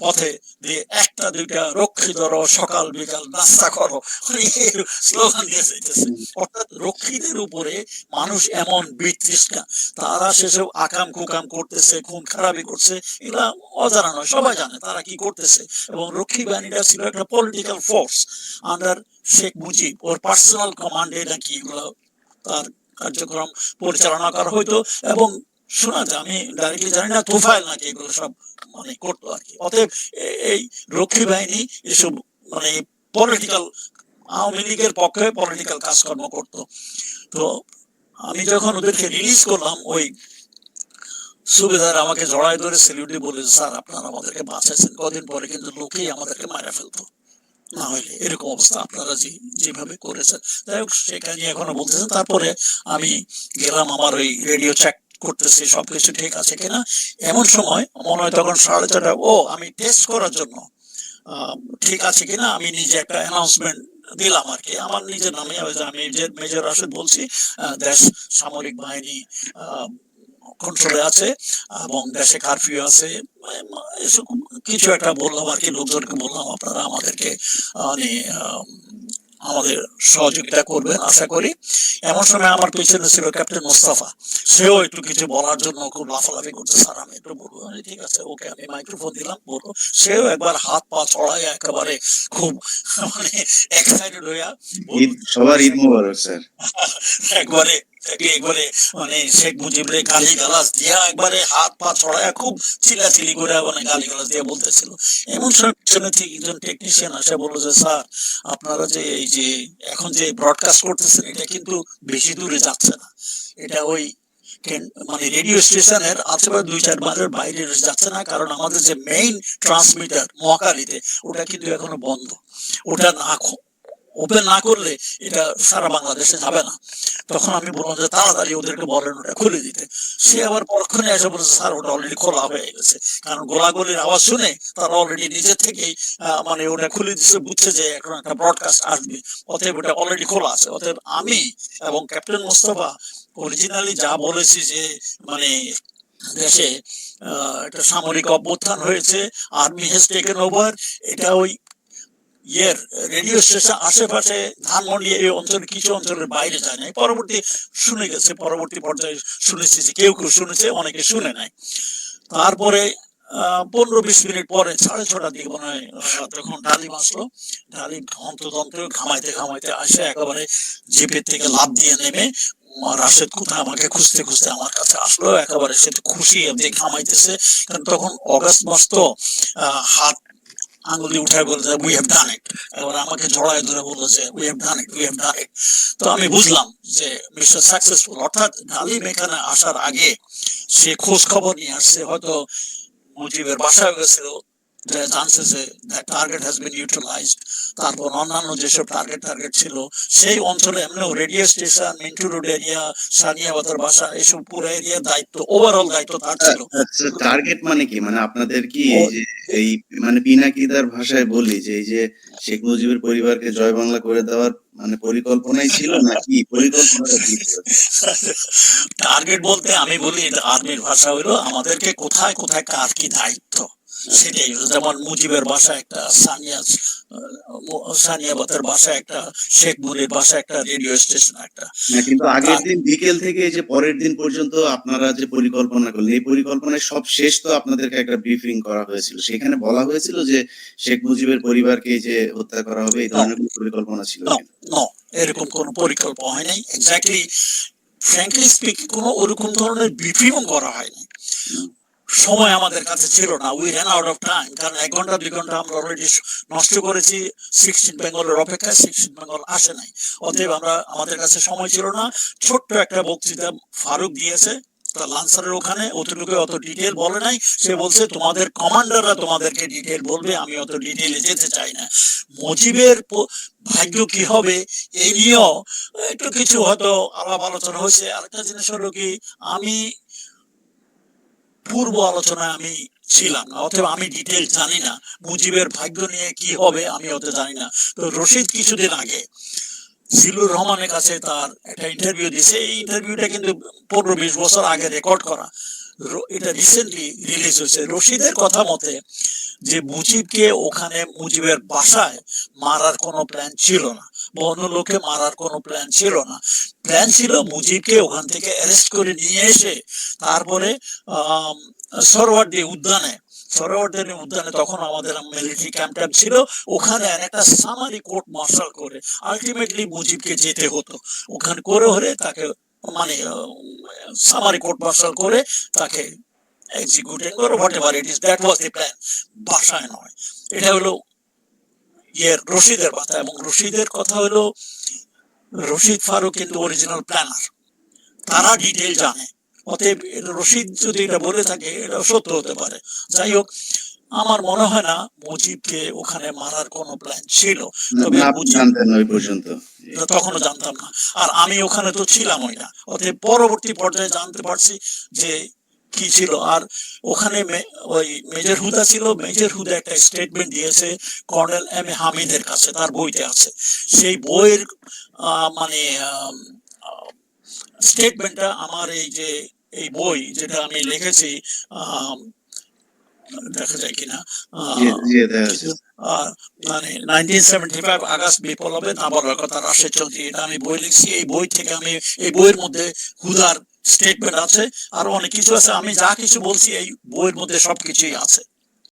পথে দিয়ে একটা, দুইটা রক্ষী ধরো সকাল, বিকাল, নাস্তা করো। স্লোগান দিয়ে যাইতেছে। অর্থাৎ রক্ষীদের উপরে মানুষ এমন বিতৃষ্ণা। তারা সেসব আকাম কুকাম করতেছে, খুন খারাপি করছে এগুলা অজানা নয়, সবাই জানে তারা কি করতেছে। এবং রক্ষী বাহিনীটা ছিল একটা political force under Sheikh Mujib ওর পার্সোনাল কমান্ডে নাকি এগুলো তার কার্যক্রম পরিচালনা করা হইতো। এবং শোনা যায় আমি ডাইরেক্টলি জানি না তোফাইল নাকি এগুলো সব মানে করতো আর কি। অতএব এই রক্ষী বাহিনী এসব মানে পলিটিক্যাল আওয়ামী লীগের পক্ষে পলিটিক্যাল কাজকর্ম করতো। তো আমি যখন ওদেরকে রিলিজ করলাম, ওই সুবেদার আমাকে জড়াই ধরে সেলিউটি বলে স্যার, আপনারা আমাদেরকে বাঁচাইছেন কদিন পরে, কিন্তু লোকেই আমাদেরকে মারা ফেলতো। না হলে এরকম অবস্থা আপনারা যে, যেভাবে করেছেন। যাই হোক সেখানে এখনও বলতেছেন তারপরে আমি গেলাম আমার ওই রেডিও চেক করতেছি, সবকিছু ঠিক আছে কিনা? এমন সময় মনে হয় তখন সাড়ে চারটা ও, আমি টেস্ট করার জন্য ঠিক আছে কিনা? আমি নিজে একটা অ্যানাউন্সমেন্ট দিলাম আর কি আমার নিজের নামে আমি মেজর রাশেদ বলছি দেশ সামরিক বাহিনী কন্ট্রোলে আছে, এবং দেশে কারফিউ আছে কিছু একটা বললাম আর কি লোকজনকে বললাম, আপনারা আমাদেরকে মানে আমাদের সহযোগিতা করবেন আশা করি। এমন সময় আমার পেছনে ছিল ক্যাপ্টেন মোস্তাফা। সেও একটু কিছু বলার জন্য খুব লাফালাফি করছে। স্যার আমি একটু বলব ঠিক আছে ওকে আমি মাইক্রোফোন দিলাম বলব সেও একবার হাত পা ছড়াই একেবারে খুব মানে এক্সাইটেড হইয়া সবার ঈদ মোবারক স্যার। একবারে একবারে মানে শেখ মুজিবরে গালি গালাজ দিয়া একবারে হাত পা ছড়ায় খুব চিলাচিলি করে মানে গালি গালাজ দিয়ে বলতেছিল। এমন পিছনে একজন টেকনিশিয়ান আসে, বলল যে, স্যার, আপনারা যে এই যে এখন যে ব্রডকাস্ট করতেছেন, এটা কিন্তু বেশি দূরে যাচ্ছে না। এটা ওই মানে রেডিও স্টেশনের আশেপাশে দুই চার মাইলের বাইরে যাচ্ছে না, কারণ আমাদের যে মেইন ট্রান্সমিটার মহাকালীতে ওটা কিন্তু এখনও বন্ধ। ওটা না ওপেন না করলে এটা সারা বাংলাদেশে যাবে না। তখন আমি বললাম যে তাড়াতাড়ি ওদেরকে বলেন ওটা খুলে দিতে। সে আবার পরক্ষণে এসে বলেছে, স্যার, ওটা অলরেডি খোলা হয়ে গেছে। কারণ গোলাগুলির আওয়াজ শুনে তারা অলরেডি নিজে থেকেই মানে ওটা খুলে দিচ্ছে বুঝছে যে এখন একটা ব্রডকাস্ট আসবে। অতএব ওটা অলরেডি খোলা আছে। অতএব আমি এবং ক্যাপ্টেন মোস্তফা অরিজিনালি যা বলেছি যে মানে দেশে একটা সামরিক অভ্যুত্থান হয়েছে আর্মি হ্যাজ টেকেন ওভার এটা ওই ইয়ের রেডিও স্টেশন আশেপাশে ধানমন্ডি এই অঞ্চলে কিছু অঞ্চলের বাইরে যায় নাই। পরবর্তী শুনে গেছে, পরবর্তী পর্যায়ে শুনেছি কেউ কেউ শুনেছে, অনেকে শুনে নাই। তারপরে পনেরো বিশ মিনিট পরে সাড়ে ছটা দিকে মনে হয় তখন ডালিম আসলো। ডালিম হন্তদন্ত ঘামাইতে ঘামাইতে আসে, একেবারে জিপের থেকে লাভ দিয়ে নেমে রাশেদ, কোথায় আমাকে খুঁজতে খুঁজতে আমার কাছে আসলো? একেবারে সে খুশি যে ঘামাইতেছে। কারণ তখন অগাস্ট মাস তো হাত আঙুলি উঠায় বলতে উই হ্যাভ ডান ইট এবার আমাকে জড়ায় ধরে বলেছে we have done it we have done it তো আমি বুঝলাম যে মিস্টার সাকসেসফুল অর্থাৎ ডালিম এখানে আসার আগে সে খোঁজ খবর নিয়ে আসছে, হয়তো মুজিবের বাসায় গেছিল জানছে যে টার্গেট হ্যাজ বিন ইউটিলাইজড তারপর অন্যান্য যেসব টার্গেট টার্গেট ছিল সেই অঞ্চলে এমনি radio station Mintu road area সানিয়াবাদের বাসা এসব পুরো এরিয়ার দায়িত্ব ওভারঅল দায়িত্ব তার ছিল। আচ্ছা টার্গেট মানে কি? মানে আপনাদের কি এই যে এই মানে পিনাকিদার ভাষায় বলি যে এই যে শেখ মুজিবের পরিবারকে জয় বাংলা করে দেওয়ার মানে পরিকল্পনাই ছিল নাকি পরিকল্পনাটা কি ছিল? টার্গেট বলতে আমি বলি আর্মির ভাষা হইল আমাদেরকে কোথায় কোথায় কার কি দায়িত্ব? সেটাই। যেমন মুজিবের বাসা একটা সানিয়া সানিয়াবাতের ভাষা একটা শেখ মুনির ভাষা একটা রেডিও স্টেশন একটা। কিন্তু আগের দিন বিকেল থেকে যে পরের দিন পর্যন্ত আপনারা যে পরিকল্পনা করলেন এই পরিকল্পনায় সব শেষ তো আপনাদেরকে একটা ব্রিফিং করা হয়েছিল। সেখানে বলা হয়েছিল যে শেখ মুজিবের পরিবারকে যে হত্যা করা হবে এই ধরনের পরিকল্পনা ছিল. এরকম কোনো পরিকল্পনা হয় নাই এক্স্যাক্টলি ফ্র্যাঙ্কলি স্পিকিং কোনো ওরকম ধরনের ব্রিফিংও করা হয়নি। সময় আমাদের কাছে ছিল না। We ran out of time কারণ এক ঘণ্টা, দুই ঘণ্টা আমরা অলরেডি নষ্ট করেছি। সিক্সটিন বেঙ্গলের অপেক্ষায় সিক্সটিন বেঙ্গল আসে নাই। অতএব আমরা, আমাদের কাছে সময় ছিল না। ছোট্ট একটা বক্তৃতা ফারুক দিয়েছে তা লান্সারের ওখানে। অতটুকু অত ডিটেল বলে নাই। সে বলছে, তোমাদের কমান্ডাররা তোমাদেরকে ডিটেল বলবে, আমি অত ডিটেলে যেতে চাই না। মুজিবের ভাগ্য কি হবে, এই নিয়েও একটু কিছু হয়তো আলাপ আলোচনা হয়েছে। আরেকটা জিনিস হলো কি, আমি পূর্ব আলোচনায় আমি ছিলাম, অথবা আমি ডিটেল জানি না, মুজিবের ভাগ্য নিয়ে কি হবে আমি অত জানি না। তো রশিদ কিছুদিন আগে জিলুর রহমানের কাছে তার একটা ইন্টারভিউ দিয়েছে। এই ইন্টারভিউটা কিন্তু পনেরো বিশ বছর আগে রেকর্ড করা। এটা রিসেন্টলি রিলিজ হয়েছে। রশিদের কথা মতে, যে মুজিবকে ওখানে মুজিবের বাসায় মারার কোনো প্ল্যান ছিল না, বা অন্য লোককে মারার কোনো প্ল্যান ছিল না প্ল্যান ছিল মুজিবকে ওখান থেকে অ্যারেস্ট করে নিয়ে এসে তারপরে আহ উদ্যানে সরোয়ার্দী উদ্যানে তখন আমাদের মিলিটারি ক্যাম্প ট্যাম্প ছিল, ওখানে একটা সামারি কোর্ট মার্শাল করে আলটিমেটলি মুজিবকে যেতে হতো। ওখানে করে হলে তাকে মানে সামারি কোর্ট মার্শাল করে তাকে এক্সিকিউটিং করে whatever it is that was the plan বাসায় নয়। এটা হলো ইয়ের রশিদের কথা এবং রশিদের কথা হলো রশিদ ফারুক কিন্তু অরিজিনাল প্ল্যানার তারা ডিটেল জানে। অতএব রশিদ যদি এটা বলে থাকে এটা সত্য হতে পারে। যাই হোক আমার মনে হয় না মুজিবকে ওখানে মারার কোনো প্ল্যান ছিল। তবে পর্যন্ত। তখনও জানতাম না। আর আমি ওখানে তো ছিলামই না। অতএব পরবর্তী পর্যায়ে জানতে পারছি যে কি ছিল? আর ওখানে ওই মেজর হুদা ছিল মেজর হুদা একটা স্টেটমেন্ট দিয়েছে কর্নেল এম এ হামিদের কাছে তার বইতে আছে। সেই বইয়ের মানে স্টেটমেন্টটা আমার এই যে এই বই যেটা আমি লিখেছি আহ, দেখা যায় কিনা মানে নাইনটিন সেভেন্টি ফাইভ আগস্ট বিপ্লবে না বলার কথা রাশেদ চৌধুরী এটা আমি বই লিখছি। এই বই থেকে আমি এই বইয়ের মধ্যে হুদার স্টেটমেন্ট আছে, আরও অনেক কিছু আছে। আমি যা কিছু বলছি এই বইয়ের মধ্যে সবকিছুই আছে।